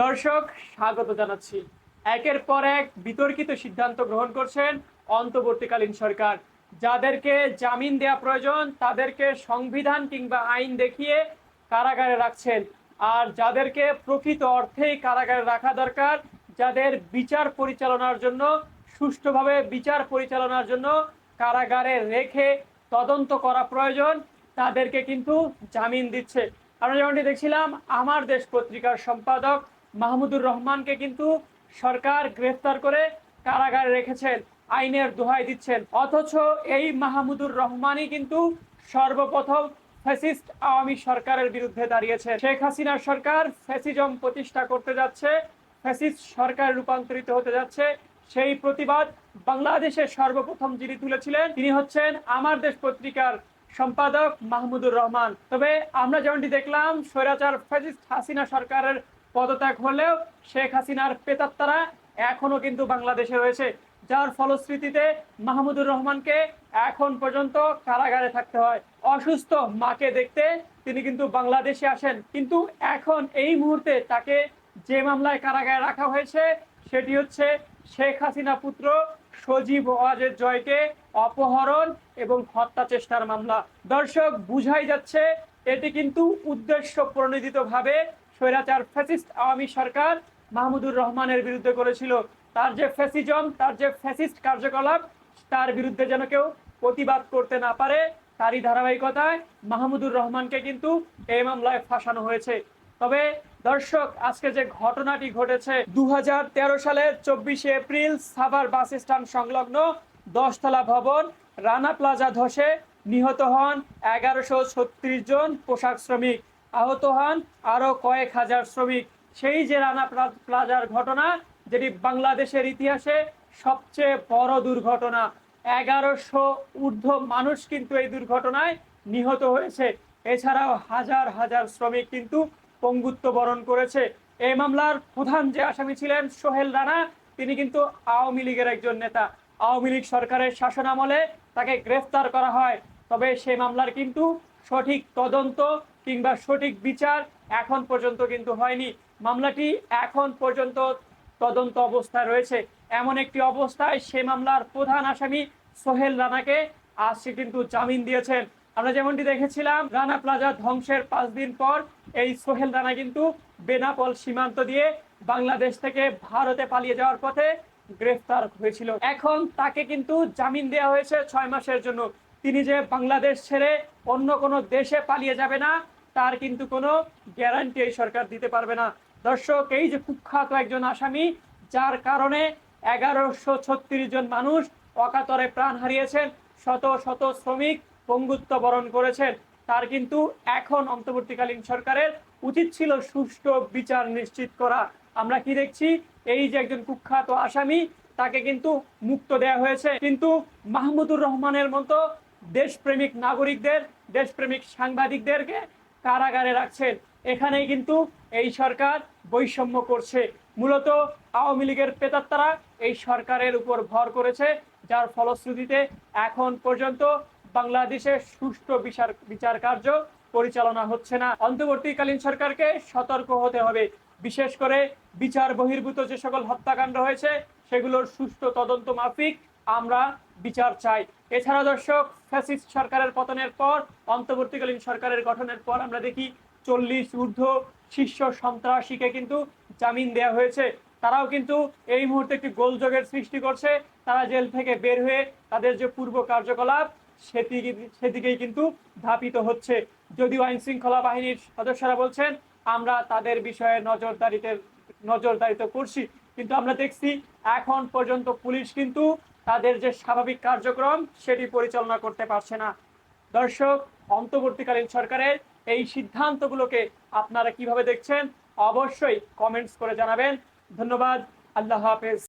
দর্শক, স্বাগত জানাচ্ছি। একের পর এক বিতর্কিত সিদ্ধান্ত গ্রহণ করছেন অন্তর্বর্তীকালীন সরকার। যাদেরকে জামিন দেওয়া প্রয়োজন, তাদেরকে সংবিধান কিংবা আইন দেখিয়ে কারাগারে রাখছেন। আর যাদেরকে প্রকৃত অর্থেই কারাগারে রাখা দরকার, যাদের বিচার পরিচালনার জন্য, সুষ্ঠুভাবে বিচার পরিচালনার জন্য কারাগারে রেখে তদন্ত করা প্রয়োজন, তাদেরকে কিন্তু জামিন দিচ্ছে। আমরা যেমনটি দেখছিলাম, আমার দেশ পত্রিকার সম্পাদক মাহমুদুর রহমানকে কিন্তু সরকার গ্রেফতার করে কারাগারে রেখেছেন, আইনের দোহাই দিচ্ছেন। অথচ এই মাহমুদুর রহমানই কিন্তু সর্বপ্রথম ফ্যাসিস্ট আওয়ামী সরকারের বিরুদ্ধে দাঁড়িয়েছে শেখ হাসিনার সরকার ফ্যাসিজম প্রতিষ্ঠা করতে যাচ্ছে, ফ্যাসিস্ট সরকার রূপান্তরিত হতে যাচ্ছে। সেই প্রতিবাদ বাংলাদেশের সর্বপ্রথম যিনি তুলেছিলেন, তিনি হচ্ছেন আমার দেশ পত্রিকার সম্পাদক মাহমুদুর রহমান। তবে আমরা যেমনটি দেখলাম, স্বৈরাচার ফ্যাসিস্ট হাসিনা সরকারের পদত্যাগ হলেও শেখ হাসিনার পেতাত্তারা এখনও কিন্তু বাংলাদেশে রয়েছে, যার ফলশ্রুতিতে মাহমুদুর রহমানকে এখন পর্যন্ত কারাগারে থাকতে হয়। অসুস্থ মাকে দেখতে তিনি কিন্তু বাংলাদেশে আসেন, কিন্তু এখন এই মুহূর্তে তাকে যে মামলায় কারাগারে রাখা হয়েছে, সেটি হচ্ছে শেখ হাসিনা পুত্র সজীব ওয়াজের জয়কে অপহরণ এবং হত্যা চেষ্টার মামলা। দর্শক, বুঝাই যাচ্ছে, এটি কিন্তু উদ্দেশ্য প্রণোদিতভাবে স্বৈরাচার ফ্যাসিস্ট আওয়ামী সরকার মাহমুদুর রহমানের বিরুদ্ধে করেছিল। তার যে ফ্যাসিজম, তার যে ফ্যাসিস্ট কার্যকলাপ, তার বিরুদ্ধে যেন কেউ প্রতিবাদ করতে না পারে, তারই ধারাবাহিকতায় মাহমুদুর রহমানকে কিন্তু এই মামলায় ফাঁসানো হয়েছে। তবে দর্শক, আজকে যে ঘটনাটি ঘটেছে দু হাজার তেরো সালের চব্বিশে এপ্রিল সাভার বাস স্ট্যান্ড সংলগ্ন দশতলা ভবন, রানা প্লাজা ধসে নিহত হন এগারোশো জন পোশাক শ্রমিক। আহত হন আরও কয়েক হাজার শ্রমিক। সেই যে রানা প্লা- প্লাজার ঘটনা, যেটি বাংলাদেশের ইতিহাসে সবচেয়ে বড় দুর্ঘটনা। এগারোশো ঊর্ধ্ব মানুষ কিন্তু এই দুর্ঘটনায় নিহত হয়েছে। এছাড়াও হাজার হাজার শ্রমিক কিন্তু পঙ্গুত্ব বরণ করেছে। এই মামলার প্রধান যে আসামি ছিলেন সোহেল রানা, তিনি কিন্তু আওয়ামী লীগের একজন নেতা। আওয়ামী লীগ সরকারের শাসনামলে তাকে গ্রেফতার করা হয়। তবে সেই মামলার কিন্তু সঠিক তদন্ত কিংবা সঠিক বিচার এখন পর্যন্ত কিন্তু হয়নি। মামলাটি এখন পর্যন্ত তদন্ত অবস্থায় রয়েছে। এমন একটি অবস্থায় সে মামলার প্রধান আসামি সোহেল রানাকে আজ সে কিন্তু জামিন দিয়েছেন। আমরা যেমনটি দেখেছিলাম, রানা প্লাজা ধ্বংসের পাঁচ দিন পর এই সোহেল রানা কিন্তু বেনাপল সীমান্ত দিয়ে বাংলাদেশ থেকে ভারতে পালিয়ে যাওয়ার পথে গ্রেফতার হয়েছিল। এখন তাকে কিন্তু জামিন দেওয়া হয়েছে ছয় মাসের জন্য। তিনি যে বাংলাদেশ ছেড়ে অন্য কোনো দেশে পালিয়ে যাবে না, তার কিন্তু কোনো গ্যারান্টি এই সরকার দিতে পারবে না। দর্শক, এই যে কুখ্যাত একজন আসামি, যার কারণে এগারোশো ছত্রিশ জন মানুষ অকাতরে প্রাণ হারিয়েছেন, শত শত শ্রমিক পঙ্গুত্ব বরণ করেছেন। তার কিন্তু এখন অন্তর্বর্তীকালীন সরকারের উচিত ছিল সুষ্ঠু বিচার নিশ্চিত করা। আমরা কি দেখছি? এই যে একজন কুখ্যাত আসামি, তাকে কিন্তু মুক্ত দেয়া হয়েছে। কিন্তু মাহমুদুর রহমানের মতো দেশপ্রেমিক নাগরিকদের, দেশপ্রেমিক সাংবাদিকদেরকে কারাগারে রাখছেন। এখানেই কিন্তু এই সরকার বৈষম্য করছে। মূলত আওয়ামী লীগের পেতাত্তারা এই সরকারের উপর ভর করেছে, যার ফলশ্রুতিতে এখন পর্যন্ত বাংলাদেশের সুষ্ঠু বিচার বিচার কার্য পরিচালনা হচ্ছে না। অন্তর্বর্তীকালীন সরকারকে সতর্ক হতে হবে। বিশেষ করে বিচার বহির্ভূত যে সকল হত্যাকাণ্ড হয়েছে, সেগুলোর সুষ্ঠু তদন্ত মাফিক আমরা বিচার চাই। এছাড়া দর্শক, ফ্যাসিস্ট সরকারের পতনের পর, অন্তর্বর্তীকালীন সরকারের গঠনের পর আমরা দেখি চল্লিশ ঊর্ধ্ব শীর্ষ সন্ত্রাসীকে কিন্তু জামিন দেওয়া হয়েছে। তারাও কিন্তু এই মুহূর্তে একটি গোলযোগের সৃষ্টি করছে। তারা জেল থেকে বের হয়ে তাদের যে পূর্ব কার্যকলাপ সেদিকে সেদিকেই কিন্তু ধাপিত হচ্ছে। যদিও আইন শৃঙ্খলা বাহিনীর সদস্যরা বলছেন, আমরা তাদের বিষয়ে নজরদারিতে নজরদারিতে করছি। কিন্তু আমরা দেখছি, এখন পর্যন্ত পুলিশ কিন্তু তাদের যে স্বাভাবিক কার্যক্রম, সেটি পরিচালনা করতে পারছে না। দর্শক, অন্তর্বর্তীকালীন সরকারের এই সিদ্ধান্তগুলোকে আপনারা কীভাবে দেখছেন, অবশ্যই কমেন্টস করে জানাবেন। ধন্যবাদ, আল্লাহ হাফেজ।